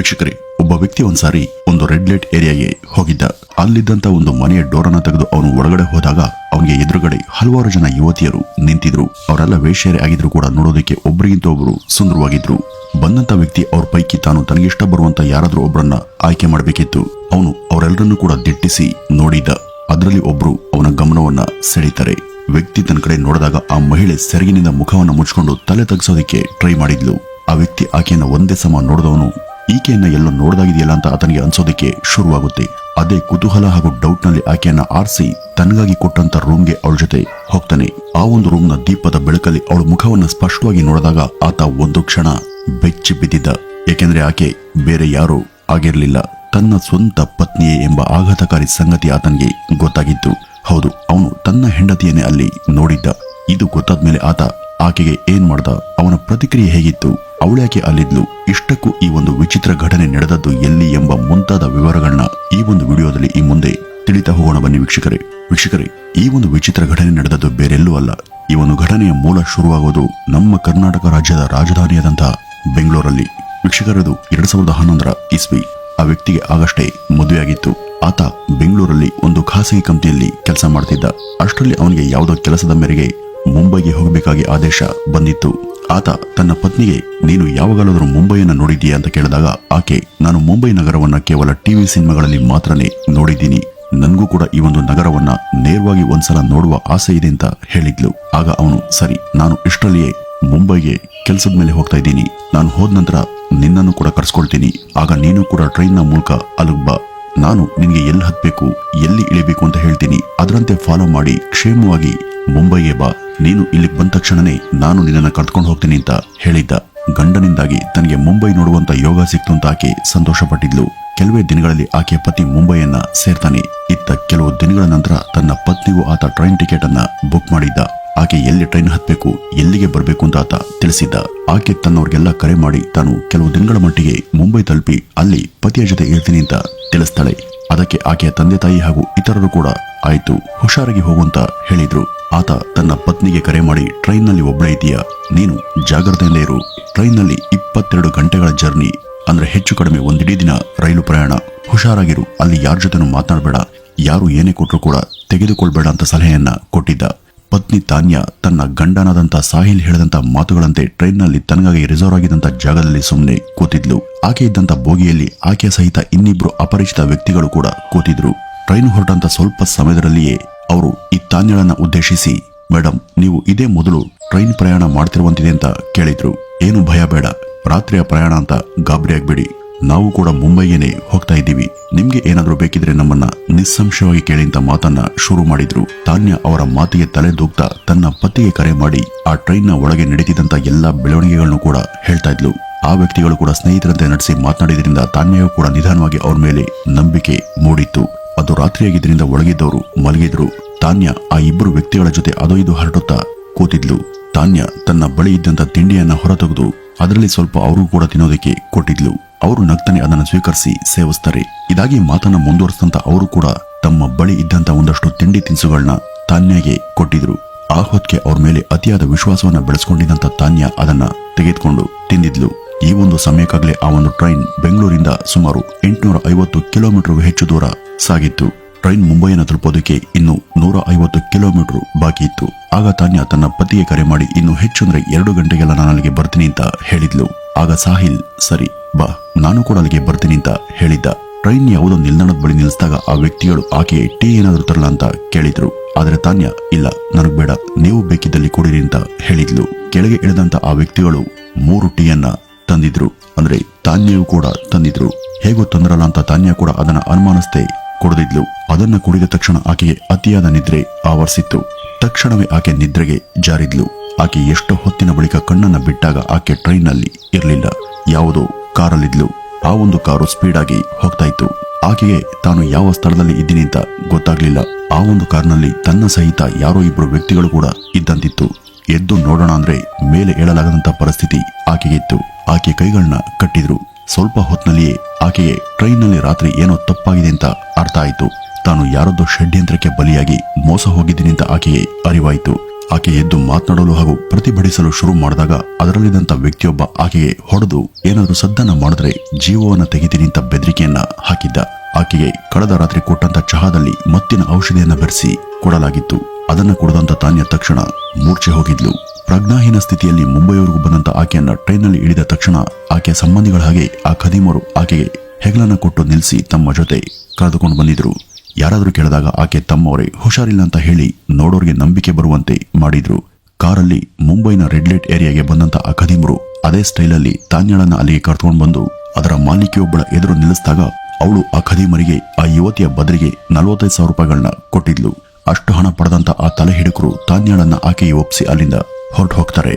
ವೀಕ್ಷಕರೇ, ಒಬ್ಬ ವ್ಯಕ್ತಿ ಒಂದ್ಸಾರಿ ಒಂದು ರೆಡ್ ಲೈಟ್ ಏರಿಯಾಗೆ ಹೋಗಿದ್ದ. ಅಲ್ಲಿದ್ದಂತ ಒಂದು ಮನೆಯ ಡೋರನ್ನ ತೆಗೆದು ಅವನು ಒಳಗಡೆ ಹೋದಾಗ ಅವನಿಗೆ ಎದುರುಗಡೆ ಹಲವಾರು ಜನ ಯುವತಿಯರು ನಿಂತಿದ್ರು. ಅವರೆಲ್ಲ ವೇಶ್ಯರೇ ಆಗಿದ್ರು ಕೂಡ ನೋಡೋದಕ್ಕೆ ಒಬ್ಬರಿಗಿಂತ ಒಬ್ಬರು ಸುಂದರವಾಗಿದ್ರು. ಬಂದಂತ ವ್ಯಕ್ತಿ ಅವ್ರ ಪೈಕಿ ತಾನು ತನಗಿಷ್ಟ ಬರುವಂತ ಯಾರಾದ್ರೂ ಒಬ್ಬರನ್ನ ಆಯ್ಕೆ ಮಾಡಬೇಕಿತ್ತು. ಅವನು ಅವರೆಲ್ಲರನ್ನೂ ಕೂಡ ದಿಟ್ಟಿಸಿ ನೋಡಿದ್ದ. ಅದರಲ್ಲಿ ಒಬ್ರು ಅವನ ಗಮನವನ್ನ ಸೆಳೀತಾರೆ. ವ್ಯಕ್ತಿ ತನ್ನ ಕಡೆ ನೋಡಿದಾಗ ಆ ಮಹಿಳೆ ಸೆರಗಿನಿಂದ ಮುಖವನ್ನ ಮುಚ್ಕೊಂಡು ತಲೆ ತಗ್ಸೋದಕ್ಕೆ ಟ್ರೈ ಮಾಡಿದ್ಲು. ಆ ವ್ಯಕ್ತಿ ಆಕೆಯನ್ನ ಒಂದೇ ಸಮ ನೋಡಿದವನು ಈಕೆಯನ್ನ ಎಲ್ಲೋ ನೋಡ್ದಾಗಿದೆಯಲ್ಲ ಅಂತ ಆತನಿಗೆ ಅನ್ಸೋದಕ್ಕೆ ಶುರುವಾಗುತ್ತೆ. ಅದೇ ಕುತೂಹಲ ಹಾಗೂ ಡೌಟ್ನಲ್ಲಿ ಆಕೆಯನ್ನ ಆರಿಸಿ ತನಗಾಗಿ ಕೊಟ್ಟಂತ ರೂಮ್ಗೆ ಅವಳ ಜೊತೆ ಹೋಗ್ತಾನೆ. ಆ ಒಂದು ರೂಮ್ನ ದೀಪದ ಬೆಳಕಲ್ಲಿ ಅವಳ ಮುಖವನ್ನ ಸ್ಪಷ್ಟವಾಗಿ ನೋಡಿದಾಗ ಆತ ಒಂದು ಕ್ಷಣ ಬೆಚ್ಚಿ ಬಿದ್ದಿದ್ದ. ಏಕೆಂದ್ರೆ ಆಕೆ ಬೇರೆ ಯಾರು ಆಗಿರಲಿಲ್ಲ. ತನ್ನ ಸ್ವಂತ ಪತ್ನಿಯೇ ಎಂಬ ಆಘಾತಕಾರಿ ಸಂಗತಿ ಆತನಿಗೆ ಗೊತ್ತಾಗಿತ್ತು. ಹೌದು, ಅವನು ತನ್ನ ಹೆಂಡತಿಯನ್ನೇ ಅಲ್ಲಿ ನೋಡಿದ್ದ. ಇದು ಗೊತ್ತಾದ್ಮೇಲೆ ಆತ ಆಕೆಗೆ ಏನ್ ಮಾಡ್ದ, ಅವನ ಪ್ರತಿಕ್ರಿಯೆ ಹೇಗಿತ್ತು ಅವಳ್ಯಾಕೆ ಅಲ್ಲಿದ್ಲು ಇಷ್ಟಕ್ಕೂ ಈ ಒಂದು ವಿಚಿತ್ರ ಘಟನೆ ನಡೆದದ್ದು ಎಲ್ಲಿ ಎಂಬ ಮುಂತಾದ ವಿವರಗಳನ್ನ ಈ ಒಂದು ವಿಡಿಯೋದಲ್ಲಿ ಈ ಮುಂದೆ ತಿಳಿತಾ ಹೋಗೋಣ ಬನ್ನಿ ವೀಕ್ಷಕರೇ. ವೀಕ್ಷಕರೇ, ಈ ಒಂದು ವಿಚಿತ್ರ ಘಟನೆ ನಡೆದದ್ದು ಬೇರೆಲ್ಲೂ ಅಲ್ಲ. ಈ ಒಂದು ಘಟನೆಯ ಮೂಲ ಶುರುವಾಗೋದು ನಮ್ಮ ಕರ್ನಾಟಕ ರಾಜ್ಯದ ರಾಜಧಾನಿಯಾದಂತಹ ಬೆಂಗಳೂರಲ್ಲಿ. ವೀಕ್ಷಕರದು ಎರಡ್ ಸಾವಿರದ ಹನ್ನೊಂದರ ಇಸ್ವಿ. ಆ ವ್ಯಕ್ತಿಗೆ ಆಗಷ್ಟೇ ಮದುವೆಯಾಗಿತ್ತು. ಆತ ಬೆಂಗಳೂರಲ್ಲಿ ಒಂದು ಖಾಸಗಿ ಕಂಪನಿಯಲ್ಲಿ ಕೆಲಸ ಮಾಡ್ತಿದ್ದ. ಅಷ್ಟರಲ್ಲಿ ಅವನಿಗೆ ಯಾವುದೋ ಕೆಲಸದ ಮೇರೆಗೆ ಮುಂಬೈಗೆ ಹೋಗಬೇಕಾಗಿ ಆದೇಶ ಬಂದಿತ್ತು. ಆತ ತನ್ನ ಪತ್ನಿಗೆ, ನೀನು ಯಾವಾಗಲಾದರೂ ಮುಂಬೈಯನ್ನು ನೋಡಿದ್ದೀಯಾ? ಅಂತ ಕೇಳಿದಾಗ, ಆಕೆ, ನಾನು ಮುಂಬೈ ನಗರವನ್ನ ಕೇವಲ ಟಿವಿ ಸಿನಿಮಾಗಳಲ್ಲಿ ಮಾತ್ರನೇ ನೋಡಿದ್ದೀನಿ. ನನಗೂ ಕೂಡ ಈ ಒಂದು ನಗರವನ್ನ ನೇರವಾಗಿ ಒಂದ್ಸಲ ನೋಡುವ ಆಸೆ ಇದೆ ಅಂತ ಹೇಳಿದ್ಲು. ಆಗ ಅವನು, ಸರಿ, ನಾನು ಇಷ್ಟರಲ್ಲಿಯೇ ಮುಂಬೈಗೆ ಕೆಲಸದ ಮೇಲೆ ಹೋಗ್ತಾ ಇದ್ದೀನಿ. ನಾನು ಹೋದ ನಂತರ ನಿನ್ನನ್ನು ಕೂಡ ಕರ್ಸ್ಕೊಳ್ತೀನಿ. ಆಗ ನೀನು ಕೂಡ ಟ್ರೈನ್ನ ಮೂಲಕ ಅಲ್ಲಿಗೆ ನಾನು ನಿನಗೆ ಎಲ್ಲಿ ಹತ್ಬೇಕು, ಎಲ್ಲಿ ಇಳಿಬೇಕು ಅಂತ ಹೇಳ್ತೀನಿ. ಅದರಂತೆ ಫಾಲೋ ಮಾಡಿ ಕ್ಷೇಮವಾಗಿ ಮುಂಬೈಗೆ ಬಾ. ನೀನು ಇಲ್ಲಿಗೆ ಬಂದ ತಕ್ಷಣನೇ ನಾನು ನಿನ್ನನ್ನು ಕರ್ಕೊಂಡು ಹೋಗ್ತೀನಿ ಅಂತ ಹೇಳಿದ್ದ. ಗಂಡನಿಂದಾಗಿ ತನಗೆ ಮುಂಬೈ ನೋಡುವಂತ ಯೋಗ ಸಿಕ್ತು ಅಂತ ಆಕೆ ಸಂತೋಷಪಟ್ಟಿದ್ಲು. ಕೆಲವೇ ದಿನಗಳಲ್ಲಿ ಆಕೆಯ ಪತಿ ಮುಂಬೈಯನ್ನ ಸೇರ್ತಾನೆ. ಇತ್ತ ಕೆಲವು ದಿನಗಳ ನಂತರ ತನ್ನ ಪತ್ನಿಗೂ ಆತ ಟ್ರೈನ್ ಟಿಕೆಟ್ ಅನ್ನ ಬುಕ್ ಮಾಡಿದ್ದ. ಆಕೆ ಎಲ್ಲಿ ಟ್ರೈನ್ ಹತ್ತಬೇಕು ಎಲ್ಲಿಗೆ ಬರಬೇಕು ಅಂತ ಆತ ತಿಳಿಸಿದ್ದ. ಆಕೆ ತನ್ನವ್ರಿಗೆಲ್ಲ ಕರೆ ಮಾಡಿ ತಾನು ಕೆಲವು ದಿನಗಳ ಮಟ್ಟಿಗೆ ಮುಂಬೈ ತಲುಪಿ ಅಲ್ಲಿ ಪತಿಯ ಜೊತೆ ಇರ್ತೀನಿ ಅಂತ ತಿಳಿಸ್ತಾಳೆ. ಅದಕ್ಕೆ ಆಕೆಯ ತಂದೆ ತಾಯಿ ಹಾಗೂ ಇತರರು ಕೂಡ ಆಯ್ತು, ಹುಷಾರಾಗಿ ಹೋಗುವಂತ ಹೇಳಿದ್ರು. ಆತ ತನ್ನ ಪತ್ನಿಗೆ ಕರೆ ಮಾಡಿ ಟ್ರೈನ್ನಲ್ಲಿ ಒಬ್ಬಳೇ ಇದೆಯಾ ನೀನು ಜಾಗ್ರತೆಯಿಂದ ಇರು. ಟ್ರೈನ್ನಲ್ಲಿ ಇಪ್ಪತ್ತೆರಡು ಗಂಟೆಗಳ ಜರ್ನಿ, ಅಂದ್ರೆ ಹೆಚ್ಚು ಕಡಿಮೆ ಒಂದಿಡೀ ದಿನ ರೈಲು ಪ್ರಯಾಣ. ಹುಷಾರಾಗಿರು, ಅಲ್ಲಿ ಯಾರ ಜೊತೆನೂ ಮಾತನಾಡಬೇಡ ಯಾರು ಏನೇ ಕೊಟ್ಟರು ಕೂಡ ತೆಗೆದುಕೊಳ್ಬೇಡ ಅಂತ ಸಲಹೆಯನ್ನ ಕೊಟ್ಟಿದ್ದ. ಪತ್ನಿ ತಾನ್ಯ ತನ್ನ ಗಂಡನಾದಂತ ಸಾಹಿಲ್ ಹೇಳಿದಂತ ಮಾತುಗಳಂತೆ ಟ್ರೈನ್ನಲ್ಲಿ ತನಗಾಗಿ ರಿಸರ್ವ್ ಆಗಿದ್ದಂತ ಜಾಗದಲ್ಲಿ ಸುಮ್ಮನೆ ಕೂತಿದ್ಲು. ಆಕೆ ಇದ್ದಂತ ಬೋಗಿಯಲ್ಲಿ ಆಕೆಯ ಸಹಿತ ಇನ್ನಿಬ್ರು ಅಪರಿಚಿತ ವ್ಯಕ್ತಿಗಳು ಕೂಡ ಕೂತಿದ್ರು. ಟ್ರೈನ್ ಹೊರಟಂತ ಸ್ವಲ್ಪ ಸಮಯದಲ್ಲಿಯೇ ಅವರು ಈ ತಾನ್ಯಳನ್ನ ಉದ್ದೇಶಿಸಿ ಮೇಡಮ್ ನೀವು ಇದೇ ಮೊದಲು ಟ್ರೈನ್ ಪ್ರಯಾಣ ಮಾಡ್ತಿರುವಂತಿದೆ ಅಂತ ಕೇಳಿದ್ರು. ಏನು ಭಯ ಬೇಡ. ರಾತ್ರಿಯ ಪ್ರಯಾಣ ಅಂತ ಗಾಬರಿ ಆಗ್ಬೇಡಿ. ನಾವು ಕೂಡ ಮುಂಬೈಗೇನೆ ಹೋಗ್ತಾ ಇದ್ದೀವಿ. ನಿಮ್ಗೆ ಏನಾದ್ರೂ ಬೇಕಿದ್ರೆ ನಮ್ಮನ್ನ ನಿಸ್ಸಂಶಯವಾಗಿ ಕೇಳಿ ಅಂತ ಮಾತನ್ನ ಶುರು ಮಾಡಿದ್ರು. ತಾನ್ಯ ಅವರ ಮಾತಿಗೆ ತಲೆ ದೂಗ್ತಾ ತನ್ನ ಪತಿಗೆ ಕರೆ ಮಾಡಿ, ಆ ಟ್ರೈನ್ನ ಒಳಗೆ ನಡೀತಿದ್ದಂತ ಎಲ್ಲಾ ಬೆಳವಣಿಗೆಗಳನ್ನು ಕೂಡ ಹೇಳ್ತಾ ಇದ್ಲು. ಆ ವ್ಯಕ್ತಿಗಳು ಕೂಡ ಸ್ನೇಹಿತರಂತೆ ನಡೆಸಿ ಮಾತನಾಡಿದ್ರಿಂದ ತಾನ್ಯೂ ಕೂಡ ನಿಧಾನವಾಗಿ ಅವರ ಮೇಲೆ ನಂಬಿಕೆ ಮೂಡಿತ್ತು. ಅದು ರಾತ್ರಿಯಾಗಿದ್ದರಿಂದ ಒಳಗಿದ್ದವರು ಮಲಗಿದ್ರು. ತಾನ್ಯ ಆ ಇಬ್ಬರು ವ್ಯಕ್ತಿಗಳ ಜೊತೆ ಅದೋ ಇದು ಹರಡುತ್ತಾ ಕೂತಿದ್ಲು. ತಾನ್ಯ ತನ್ನ ಬಳಿ ಇದ್ದಂತ ತಿಂಡಿಯನ್ನ ಹೊರತೆಗೆದು ಅದರಲ್ಲಿ ಸ್ವಲ್ಪ ಅವರು ಕೂಡ ತಿನ್ನೋದಕ್ಕೆ ಕೊಟ್ಟಿದ್ಲು. ಅವರು ನಗ್ತಾನೆ ಅದನ್ನು ಸ್ವೀಕರಿಸಿ ಸೇವಿಸ್ತಾರೆ. ಇದಾಗಿ ಮಾತನ್ನ ಮುಂದುವರಿಸಿದಂತ ಅವರು ಕೂಡ ತಮ್ಮ ಬಳಿ ಇದ್ದಂತ ಒಂದಷ್ಟು ತಿಂಡಿ ತಿನಿಸುಗಳನ್ನ ತಾನ್ಯಗೆ ಕೊಟ್ಟಿದ್ರು. ಆ ಹೊತ್ತಿಗೆ ಅವ್ರ ಮೇಲೆ ಅತಿಯಾದ ವಿಶ್ವಾಸವನ್ನ ಬೆಳೆಸ್ಕೊಂಡಿದ್ದಂತ ತಾನ್ಯ ಅದನ್ನ ತೆಗೆದುಕೊಂಡು ತಿಂದಿದ್ಲು. ಈ ಒಂದು ಸಮಯಕ್ಕಾಗಲೇ ಆ ಒಂದು ಟ್ರೈನ್ ಬೆಂಗಳೂರಿಂದ ಸುಮಾರು ಎಂಟುನೂರ ಐವತ್ತು ಕಿಲೋಮೀಟರ್ ಹೆಚ್ಚು ದೂರ ಸಾಗಿತ್ತು. ಟ್ರೈನ್ ಮುಂಬೈನ ತಲುಪೋದಕ್ಕೆ ಇನ್ನು ನೂರ ಐವತ್ತು ಕಿಲೋಮೀಟರ್ ಬಾಕಿ ಇತ್ತು. ಆಗ ತಾನ್ಯ ತನ್ನ ಪತಿಗೆ ಕರೆ ಮಾಡಿ, ಇನ್ನು ಹೆಚ್ಚು ಅಂದ್ರೆ ಎರಡು ಗಂಟೆಗೆಲ್ಲ ನಾನು ಅಲ್ಲಿಗೆ ಬರ್ತೀನಿ ಅಂತ ಹೇಳಿದ್ಲು. ಆಗ ಸಾಹಿಲ್, ಸರಿ, ಬಾ, ನಾನು ಕೂಡ ಅಲ್ಲಿಗೆ ಬರ್ತೀನಿ ಅಂತ ಹೇಳಿದ್ದ. ಟ್ರೈನ್ ಯಾವುದೋ ನಿಲ್ದಾಣದ ಬಳಿ ನಿಲ್ಲಿಸಿದಾಗ ಆ ವ್ಯಕ್ತಿಗಳು ಆಕೆ ಟೀ ಏನಾದರೂ ತರಲ್ಲ ಅಂತ ಕೇಳಿದ್ರು. ಆದರೆ ತಾನ್ಯ, ಇಲ್ಲ, ನನಗ್ ಬೇಡ, ನೀವು ಬೇಕಿದ್ದಲ್ಲಿ ಕೊಡಿರಿ ಅಂತ ಹೇಳಿದ್ಲು. ಕೆಳಗೆ ಇಳಿದಂತ ಆ ವ್ಯಕ್ತಿಗಳು ಮೂರು ಟೀಯನ್ನ ತಂದಿದ್ರು. ಅಂದ್ರೆ ತಾನ್ಯೂ ಕೂಡ ತಂದಿದ್ರು. ಹೇಗೋ ತಂದ್ರಲ್ಲ ಅಂತ ತಾನ್ಯ ಕೂಡ ಅದನ್ನ ಅನುಮಾನಿಸದೆ ಕುಡಿದಿದ್ಲು. ಅದನ್ನ ಕುಡಿದ ತಕ್ಷಣ ಆಕೆಗೆ ಅತಿಯಾದ ನಿದ್ರೆ ಆವರಿಸಿತ್ತು. ತಕ್ಷಣವೇ ಆಕೆ ನಿದ್ರೆಗೆ ಜಾರಿದ್ಲು. ಆಕೆ ಎಷ್ಟೋ ಹೊತ್ತಿನ ಬಳಿಕ ಕಣ್ಣನ್ನ ಬಿಟ್ಟಾಗ ಆಕೆ ಟ್ರೈನ್ನಲ್ಲಿ ಇರಲಿಲ್ಲ. ಯಾವುದೋ ಕಾರಲ್ಲಿದ್ಲು. ಆ ಒಂದು ಕಾರು ಸ್ಪೀಡ್ ಆಗಿ ಹೋಗ್ತಾ ಇತ್ತು. ಆಕೆಗೆ ತಾನು ಯಾವ ಸ್ಥಳದಲ್ಲಿ ಇದ್ದೀನಿ ಅಂತ ಗೊತ್ತಾಗ್ಲಿಲ್ಲ. ಆ ಒಂದು ಕಾರ್ನಲ್ಲಿ ತನ್ನ ಸಹಿತ ಯಾರೋ ಇಬ್ರು ವ್ಯಕ್ತಿಗಳು ಕೂಡ ಇದ್ದಂತಿತ್ತು. ಎದ್ದು ನೋಡೋಣ ಅಂದ್ರೆ ಮೇಲೆ ಏಳಲಾಗದಂತ ಪರಿಸ್ಥಿತಿ ಆಕೆಗಿತ್ತು ಆಕೆ ಕೈಗಳನ್ನ ಕಟ್ಟಿದ್ರು. ಸ್ವಲ್ಪ ಹೊತ್ತಿನಲ್ಲಿಯೇ ಆಕೆಗೆ ಟ್ರೈನ್ನಲ್ಲಿ ರಾತ್ರಿ ಏನೋ ತಪ್ಪಾಗಿದೆ ಅಂತ ಅರ್ಥ ಆಯಿತು. ತಾನು ಯಾರೊಂದು ಷಡ್ಯಂತ್ರಕ್ಕೆ ಬಲಿಯಾಗಿ ಮೋಸ ಹೋಗಿದ್ದೀನಿ ಅಂತ ಆಕೆಗೆ ಅರಿವಾಯಿತು. ಆಕೆ ಎದ್ದು ಮಾತನಾಡಲು ಹಾಗೂ ಪ್ರತಿಭಟಿಸಲು ಶುರು ಮಾಡಿದಾಗ ಅದರಲ್ಲಿದ್ದಂಥ ವ್ಯಕ್ತಿಯೊಬ್ಬ ಆಕೆಗೆ ಹೊಡೆದು ಏನಾದರೂ ಸದ್ದನ್ನ ಮಾಡಿದ್ರೆ ಜೀವವನ್ನು ತೆಗಿತೀನಿ ಅಂತ ಬೆದರಿಕೆಯನ್ನ ಹಾಕಿದ್ದ. ಆಕೆಗೆ ಕಳೆದ ರಾತ್ರಿ ಕೊಟ್ಟಂತ ಚಹಾದಲ್ಲಿ ಮತ್ತಿನ ಔಷಧಿಯನ್ನ ಬೆರೆಸಿ ಕೊಡಲಾಗಿತ್ತು. ಅದನ್ನ ಕುಡಿದಂತ ತಾನ್ಯ ತಕ್ಷಣ ಮೂರ್ಛೆ ಹೋಗಿದ್ಲು. ಪ್ರಜ್ಞಾಹೀನ ಸ್ಥಿತಿಯಲ್ಲಿ ಮುಂಬೈವರೆಗೂ ಬಂದಂತ ಆಕೆಯನ್ನ ಟ್ರೈನ್ನಲ್ಲಿ ಇಳಿದ ತಕ್ಷಣ ಆಕೆಯ ಸಂಬಂಧಿಗಳ ಹಾಗೆ ಆ ಖದೀಮರು ಆಕೆಗೆ ಹೆಗಲನ್ನು ಕೊಟ್ಟು ನಿಲ್ಲಿಸಿ ತಮ್ಮ ಜೊತೆ ಕರೆದುಕೊಂಡು ಬಂದಿದ್ರು. ಯಾರಾದರೂ ಕೇಳಿದಾಗ ಆಕೆ ತಮ್ಮವರೇ ಹುಷಾರಿಲ್ಲ ಅಂತ ಹೇಳಿ ನೋಡೋರಿಗೆ ನಂಬಿಕೆ ಬರುವಂತೆ ಮಾಡಿದ್ರು. ಕಾರಲ್ಲಿ ಮುಂಬೈನ ರೆಡ್ ಲೈಟ್ ಏರಿಯಾಗೆ ಬಂದಂತ ಆ ಖದೀಮರು ಅದೇ ಸ್ಟೈಲಲ್ಲಿ ತಾನ್ಯಳನ್ನ ಅಲ್ಲಿಗೆ ಕರ್ಕೊಂಡು ಬಂದು ಅದರ ಮಾಲೀಕಿಯೊಬ್ಬಳ ಎದುರು ನಿಲ್ಲಿಸಿದಾಗ ಅವಳು ಆ ಖದೀಮರಿಗೆ, ಆ ಯುವತಿಯ ಬದಲಿಗೆ ನಲವತ್ತೈದು ಸಾವಿರ ರೂಪಾಯಿಗಳನ್ನ ಕೊಟ್ಟಿದ್ಲು. ಅಷ್ಟು ಹಣ ಪಡೆದಂತ ಆ ತಲೆ ಹಿಡುಕರು ತಾನ್ಯಾಳನ್ನ ಆಕೆಗೆ ಒಪ್ಪಿಸಿ ಅಲ್ಲಿಂದ ಹೊರಟು ಹೋಗ್ತಾರೆ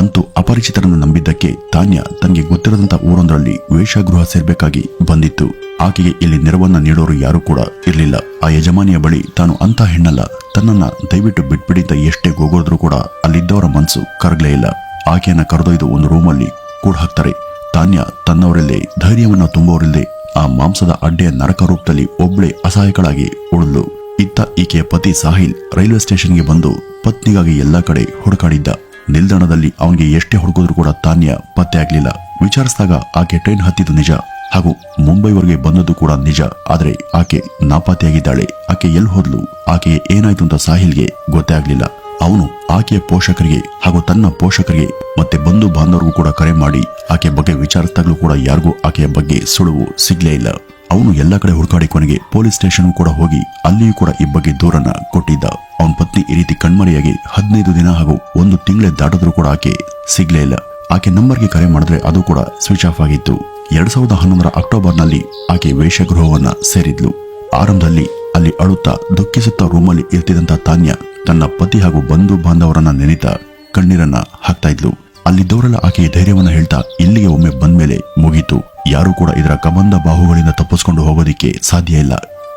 ಅಂತೂ ಅಪರಿಚಿತರನ್ನು ನಂಬಿದ್ದಕ್ಕೆ ತಾನ್ಯ ತನಗೆ ಗೊತ್ತಿರದಂತ ಊರೊಂದರಲ್ಲಿ ವೇಷಗೃಹ ಸೇರ್ಬೇಕಾಗಿ ಬಂದಿತ್ತು. ಆಕೆಗೆ ಇಲ್ಲಿ ನೆರವನ್ನ ನೀಡೋರು ಯಾರು ಕೂಡ ಇರಲಿಲ್ಲ. ಆ ಯಜಮಾನಿಯ ಬಳಿ ತಾನು ಅಂತ ಹೆಣ್ಣಲ್ಲ, ತನ್ನನ್ನ ದಯವಿಟ್ಟು ಬಿಟ್ಬಿಡಿದ್ದ ಎಷ್ಟೇ ಗೋಗೋದ್ರು ಕೂಡ ಅಲ್ಲಿದ್ದವರ ಮನಸ್ಸು ಕರಗಲೇ ಇಲ್ಲ. ಆಕೆಯನ್ನ ಕರೆದೊಯ್ದು ಒಂದು ರೂಮಲ್ಲಿ ಕೂಡ ಹಾಕ್ತಾರೆ ತಾನ್ಯ ತನ್ನವರಲ್ಲೇ ಧೈರ್ಯವನ್ನ ತುಂಬೋರಿಲ್ಲದೆ ಆ ಮಾಂಸದ ಅಡ್ಡೆಯ ನರಕ ರೂಪದಲ್ಲಿ ಒಬ್ಬಳೆ ಅಸಹಾಯಕಳಾಗಿ ಉಳಿದ್ಲು. ಇತ್ತ ಈಕೆಯ ಪತಿ ಸಾಹಿಲ್ ರೈಲ್ವೆ ಸ್ಟೇಷನ್ಗೆ ಬಂದು ಪತ್ನಿಗಾಗಿ ಎಲ್ಲಾ ಕಡೆ ಹುಡುಕಾಡಿದ್ದ. ನಿಲ್ದಾಣದಲ್ಲಿ ಅವನಿಗೆ ಎಷ್ಟೇ ಹುಡುಕಿದ್ರು ಕೂಡ ತಾನ್ಯ ಪತ್ತೆ ಆಗಲಿಲ್ಲ. ವಿಚಾರಿಸಿದಾಗ ಆಕೆ ಟ್ರೈನ್ ಹತ್ತಿದ್ದು ನಿಜ ಹಾಗೂ ಮುಂಬೈವರೆಗೆ ಬಂದದ್ದು ಕೂಡ ನಿಜ. ಆದರೆ ಆಕೆ ನಾಪತ್ತೆಯಾಗಿದ್ದಾಳೆ. ಆಕೆ ಎಲ್ಲಿ ಹೋದ್ಲು ಆಕೆ ಏನಾಯ್ತು ಅಂತ ಸಾಹಿಲ್ಗೆ ಗೊತ್ತೇ ಆಗ್ಲಿಲ್ಲ. ಅವನು ಆಕೆಯ ಪೋಷಕರಿಗೆ ಹಾಗೂ ತನ್ನ ಪೋಷಕರಿಗೆ ಮತ್ತೆ ಬಂಧು ಬಾಂಧವರಿಗೂ ಕೂಡ ಕರೆ ಮಾಡಿ ಆಕೆಯ ಬಗ್ಗೆ ವಿಚಾರಿಸಿದಾಗಲೂ ಕೂಡ ಯಾರಿಗೂ ಆಕೆಯ ಬಗ್ಗೆ ಸುಳುವು ಸಿಗ್ಲೇ ಇಲ್ಲ. ಅವನು ಎಲ್ಲ ಕಡೆ ಹುಡುಕಾಡಿ ಕೊನೆಗೆ ಪೊಲೀಸ್ ಸ್ಟೇಷನ್ ಕೂಡ ಹೋಗಿ ಅಲ್ಲಿಯೂ ಕೂಡ ಈ ಬಗ್ಗೆ ದೂರನ್ನ ಕೊಟ್ಟಿದ್ದ. ಅವನ ಪತ್ನಿ ಈ ರೀತಿ ಕಣ್ಮರೆಯಾಗಿ ಹದಿನೈದು ದಿನ ಹಾಗೂ ಒಂದು ತಿಂಗಳೇ ದಾಟಿದ್ರೂ ಕೂಡ ಆಕೆ ಸಿಗ್ಲೇ ಇಲ್ಲ. ಆಕೆ ನಂಬರ್ಗೆ ಕರೆ ಮಾಡಿದ್ರೆ ಅದು ಕೂಡ ಸ್ವಿಚ್ ಆಫ್ ಆಗಿತ್ತು. ಎರಡ್ ಸಾವಿರದ ಹನ್ನೊಂದರ ಅಕ್ಟೋಬರ್ನಲ್ಲಿ ಆಕೆ ವೇಷಗೃಹವನ್ನ ಸೇರಿದ್ಲು. ಆರಂಭದಲ್ಲಿ ಅಲ್ಲಿ ಅಳುತ್ತಾ ದುಃಖಿಸುತ್ತಾ ರೂಮಲ್ಲಿ ಇರ್ತಿದ್ದಂತ ತಾನ್ಯ ತನ್ನ ಪತಿ ಹಾಗೂ ಬಂಧು ಬಾಂಧವರನ್ನ ನೆನೆತ ಕಣ್ಣೀರನ್ನ ಹಾಕ್ತಾ ಇದ್ಲು. ಅಲ್ಲಿದ್ದವರೆಲ್ಲ ಆಕೆಯ ಧೈರ್ಯವನ್ನು ಹೇಳ್ತಾ ಇಲ್ಲಿಗೆ ಒಮ್ಮೆ ಬಂದ್ಮೇಲೆ ಮುಗೀತು. ಯಾರು ಕೂಡ ಇದರ ಕಬಂಧ ಬಾಹುಗಳಿಂದ ತಪ್ಪಿಸ್ಕೊಂಡು ಹೋಗೋದಿಕ್ಕೆ ಸಾಧ್ಯ ಇಲ್ಲ.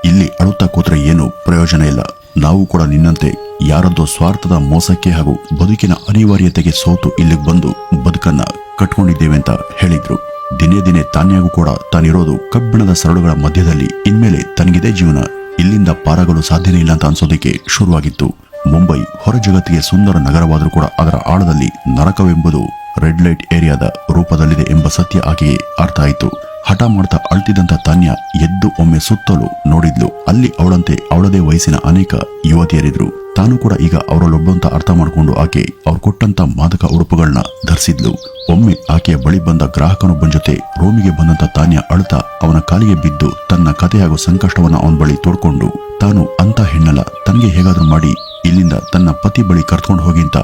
ಇಲ್ಲಿ ಅಳುತ್ತಾ ಕೂತ್ರೆ ಏನು ಪ್ರಯೋಜನ ಇಲ್ಲ. ನಾವು ಕೂಡ ನಿನ್ನಂತೆ ಯಾರದ್ದೋ ಸ್ವಾರ್ಥದ ಮೋಸಕ್ಕೆ ಹಾಗೂ ಬದುಕಿನ ಅನಿವಾರ್ಯತೆಗೆ ಸೋತು ಇಲ್ಲಿಗೆ ಬಂದು ಬದುಕನ್ನ ಕಟ್ಕೊಂಡಿದ್ದೇವೆ ಅಂತ ಹೇಳಿದ್ರು. ದಿನೇ ದಿನೇ ತಾನ್ಯಾಗೂ ಕೂಡ ತಾನಿರೋದು ಕಬ್ಬಿಣದ ಸರಳುಗಳ ಮಧ್ಯದಲ್ಲಿ ಇನ್ಮೇಲೆ ತನಗಿದೆ ಜೀವನ. ಇಲ್ಲಿಂದ ಪಾರಾಗಲು ಸಾಧ್ಯನೇ ಇಲ್ಲ ಅಂತ ಅನ್ಸೋದಕ್ಕೆ ಶುರುವಾಗಿತ್ತು. ಮುಂಬೈ ಹೊರ ಜಗತ್ತಿಗೆ ಸುಂದರ ನಗರವಾದರೂ ಕೂಡ ಅದರ ಆಳದಲ್ಲಿ ನರಕವೆಂಬುದು ರೆಡ್ ಲೈಟ್ ಏರಿಯಾದ ರೂಪದಲ್ಲಿದೆ ಎಂಬ ಸತ್ಯ ಆಕೆಗೆ ಅರ್ಥ ಆಯಿತು. ಹಠ ಮಾಡ್ತಾ ಅಳ್ತಿದ್ದಂತ ತಾನ್ಯ ಎದ್ದು ಒಮ್ಮೆ ಸುತ್ತಲೂ ನೋಡಿದ್ಲು. ಅಲ್ಲಿ ಅವಳಂತೆ ಅವಳದೇ ವಯಸ್ಸಿನ ಅನೇಕ ಯುವತಿಯರಿದ್ರು. ತಾನು ಕೂಡ ಈಗ ಅವರಲ್ಲೊಬ್ಬಂತ ಅರ್ಥ ಮಾಡಿಕೊಂಡು ಆಕೆ ಅವ್ರು ಕೊಟ್ಟಂತ ಮಾದಕ ಉಡುಪುಗಳನ್ನ ಧರಿಸಿದ್ಲು. ಒಮ್ಮೆ ಆಕೆಯ ಬಳಿ ಬಂದ ಗ್ರಾಹಕನೊಬ್ಬನ ಜೊತೆ ರೂಮಿಗೆ ಬಂದಂತ ತಾನ್ಯ ಅಳ್ತಾ ಅವನ ಕಾಲಿಗೆ ಬಿದ್ದು ತನ್ನ ಕತೆ ಹಾಗೂ ಸಂಕಷ್ಟವನ್ನ ಅವನ ಬಳಿ ತೋಡ್ಕೊಂಡು, ತಾನು ಅಂತ ಹೆಣ್ಣಲ್ಲ, ತನಗೆ ಹೇಗಾದ್ರೂ ಮಾಡಿ ಇಲ್ಲಿಂದ ತನ್ನ ಪತಿ ಬಳಿ ಕರ್ಕೊಂಡು ಹೋಗಿ ಅಂತ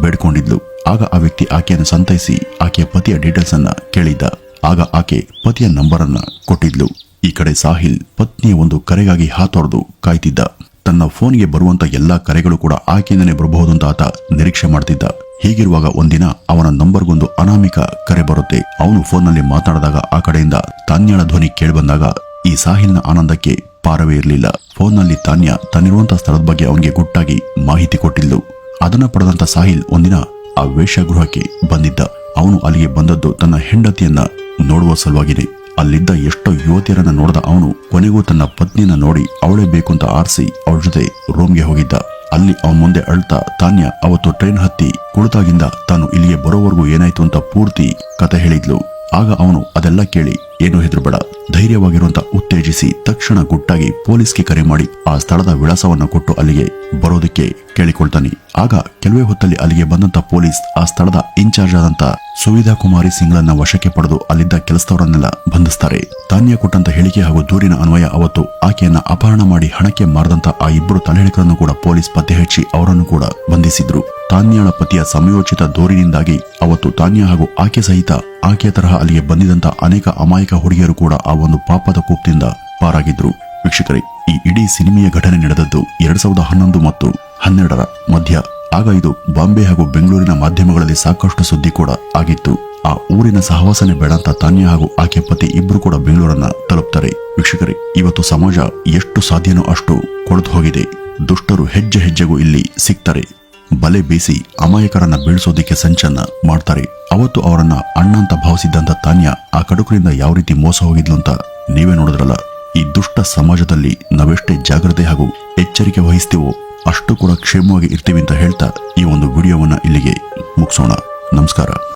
ಬೇಡ್ಕೊಂಡಿದ್ಲು. ಆಗ ಆ ವ್ಯಕ್ತಿ ಆಕೆಯನ್ನು ಸಂತೈಸಿ ಆಕೆಯ ಪತಿಯ ಡೀಟೇಲ್ಸ್ ಅನ್ನ ಕೇಳಿದ್ದ. ಆಗ ಆಕೆ ಪತಿಯ ನಂಬರ್ ಅನ್ನ ಕೊಟ್ಟಿದ್ಲು. ಈ ಕಡೆ ಸಾಹಿಲ್ ಪತ್ನಿಯ ಒಂದು ಕರೆಗಾಗಿ ಹಾತೊರೆದು ಕಾಯ್ತಿದ್ದ. ತನ್ನ ಫೋನ್ಗೆ ಬರುವಂತ ಎಲ್ಲಾ ಕರೆಗಳು ಕೂಡ ಆಕೆಯಿಂದನೇ ಬರಬಹುದು ಅಂತ ಆತ ನಿರೀಕ್ಷೆ ಮಾಡ್ತಿದ್ದ. ಹೀಗಿರುವಾಗ ಒಂದಿನ ಅವನ ನಂಬರ್ಗೊಂದು ಅನಾಮಿಕ ಕರೆ ಬರುತ್ತೆ. ಅವನು ಫೋನ್ನಲ್ಲಿ ಮಾತಾಡಿದಾಗ ಆ ಕಡೆಯಿಂದ ತಾನ್ಯಾಳ ಧ್ವನಿ ಕೇಳಿಬಂದಾಗ ಈ ಸಾಹಿಲ್ನ ಆನಂದಕ್ಕೆ ಪಾರವೇ ಇರಲಿಲ್ಲ. ಫೋನ್ನಲ್ಲಿ ತಾನ್ಯ ತನ್ನಿರುವಂತಹ ಸ್ಥಳದ ಬಗ್ಗೆ ಅವನಿಗೆ ಗುಟ್ಟಾಗಿ ಮಾಹಿತಿ ಕೊಟ್ಟಿದ್ಲು. ಅದನ್ನ ಪಡೆದಂತ ಸಾಹಿಲ್ ಒಂದಿನ ಆ ವೇಷಗೃಹಕ್ಕೆ ಬಂದಿದ್ದ. ಅವನು ಅಲ್ಲಿಗೆ ಬಂದದ್ದು ತನ್ನ ಹೆಂಡತಿಯನ್ನ ನೋಡುವ ಸಲುವಾಗಿದೆ. ಅಲ್ಲಿದ್ದ ಎಷ್ಟೋ ಯುವತಿಯರನ್ನ ನೋಡಿದ ಅವನು ಕೊನೆಗೂ ತನ್ನ ಪತ್ನಿಯನ್ನ ನೋಡಿ ಅವಳೇ ಬೇಕು ಅಂತ ಆರಿಸಿ ಅವಳ ಜೊತೆ ರೂಮ್ಗೆ ಹೋಗಿದ್ದ. ಅಲ್ಲಿ ಅವನ ಮುಂದೆ ಅಳ್ತಾ, ತಾನ್ಯ, ಅವತ್ತು ಟ್ರೈನ್ ಹತ್ತಿ ಕುಳಿತಾಗಿಂದ ತಾನು ಇಲ್ಲಿಗೆ ಬರೋವರೆಗೂ ಏನಾಯ್ತು ಅಂತ ಪೂರ್ತಿ ಕತೆ ಹೇಳಿದ್ಲು. ಆಗ ಅವನು ಅದೆಲ್ಲ ಕೇಳಿ ಏನು ಹೆದರಬೇಡ ಧೈರ್ಯವಾಗಿರುವಂತ ಉತ್ತೇಜಿಸಿ ತಕ್ಷಣ ಗುಟ್ಟಾಗಿ ಪೊಲೀಸ್ಗೆ ಕರೆ ಮಾಡಿ ಆ ಸ್ಥಳದ ವಿಳಾಸವನ್ನು ಕೊಟ್ಟು ಅಲ್ಲಿಗೆ ಬರೋದಕ್ಕೆ ಕೇಳಿಕೊಳ್ತಾನೆ. ಆಗ ಕೆಲವೇ ಹೊತ್ತಲ್ಲಿ ಅಲ್ಲಿಗೆ ಬಂದಂತ ಪೊಲೀಸ್ ಆ ಸ್ಥಳದ ಇನ್ಚಾರ್ಜ್ ಆದಂತ ಸುವಿಧಾ ಕುಮಾರಿ ಸಿಂಗ್ಳನ್ನ ವಶಕ್ಕೆ ಪಡೆದು ಅಲ್ಲಿದ್ದ ಕೆಲಸದವರನ್ನೆಲ್ಲ ಬಂಧಿಸ್ತಾರೆ. ತಾನ್ಯ ಕೊಟ್ಟಂತ ಹೇಳಿಕೆ ಹಾಗೂ ದೂರಿನ ಅನ್ವಯ ಅವತ್ತು ಆಕೆಯನ್ನ ಅಪಹರಣ ಮಾಡಿ ಹಣಕ್ಕೆ ಮಾರದಂತ ಆ ಇಬ್ಬರು ತಲೆಹಿಡಿಕರನ್ನು ಕೂಡ ಪೊಲೀಸ್ ಪತ್ತೆ ಹಚ್ಚಿ ಅವರನ್ನು ಕೂಡ ಬಂಧಿಸಿದ್ರು. ತಾನ್ಯಾಳ ಪತಿಯ ಸಮಯೋಚಿತ ದೂರಿನಿಂದಾಗಿ ಅವತ್ತು ತಾನ್ಯ ಹಾಗೂ ಆಕೆ ಸಹಿತ ಆಕೆಯ ತರಹ ಅಲ್ಲಿಗೆ ಬಂದಿದಂತ ಅನೇಕ ಅಮಾಯಕ ಹುಡುಗಿಯರು ಕೂಡ ಆ ಒಂದು ಪಾಪದ ಕೂಪ್ತಿಂದ ಪಾರಾಗಿದ್ರು. ವೀಕ್ಷಕರೇ, ಈ ಇಡೀ ಸಿನಿಮೆಯ ಘಟನೆ ನಡೆದದ್ದು ಎರಡ್ ಸಾವಿರದ ಹನ್ನೊಂದು ಮತ್ತು ಹನ್ನೆರಡರ ಮಧ್ಯ. ಆಗ ಇದು ಬಾಂಬೆ ಹಾಗೂ ಬೆಂಗಳೂರಿನ ಮಾಧ್ಯಮಗಳಲ್ಲಿ ಸಾಕಷ್ಟು ಸುದ್ದಿ ಕೂಡ ಆಗಿತ್ತು. ಆ ಊರಿನ ಸಹವಾಸನೆ ಬೇಡ ಅಂತ ತಾನ್ಯ ಹಾಗೂ ಆಕೆ ಪತಿ ಇಬ್ರು ಕೂಡ ಬೆಂಗಳೂರನ್ನ ತಲುಪ್ತಾರೆ. ವೀಕ್ಷಕರೇ, ಇವತ್ತು ಸಮಾಜ ಎಷ್ಟು ಸಾಧ್ಯನೋ ಅಷ್ಟು ಕೊಳೆತು ಹೋಗಿದೆ. ದುಷ್ಟರು ಹೆಜ್ಜೆ ಹೆಜ್ಜೆಗೂ ಇಲ್ಲಿ ಸಿಗ್ತಾರೆ. ಬಲೆ ಬೀಸಿ ಅಮಾಯಕರನ್ನ ಬೀಳಿಸೋದಿಕ್ಕೆ ಸಂಚನ್ನ ಮಾಡ್ತಾರೆ. ಅವತ್ತು ಅವರನ್ನ ಅಣ್ಣ ಅಂತ ಭಾವಿಸಿದ್ದಂತ ತಾನ್ಯ ಆ ಕಡುಕರಿಂದ ಯಾವ ರೀತಿ ಮೋಸ ಹೋಗಿದ್ಲು ಅಂತ ನೀವೇ ನೋಡಿದ್ರಲ್ಲ. ಈ ದುಷ್ಟ ಸಮಾಜದಲ್ಲಿ ನಾವೆಷ್ಟೇ ಜಾಗ್ರತೆ ಹಾಗೂ ಎಚ್ಚರಿಕೆ ವಹಿಸ್ತೀವೋ ಅಷ್ಟು ಕೂಡ ಕ್ಷೇಮವಾಗಿ ಇರ್ತೀವಿ ಅಂತ ಹೇಳ್ತಾ ಈ ಒಂದು ವಿಡಿಯೋವನ್ನ ಇಲ್ಲಿಗೆ ಮುಗಿಸೋಣ. ನಮಸ್ಕಾರ.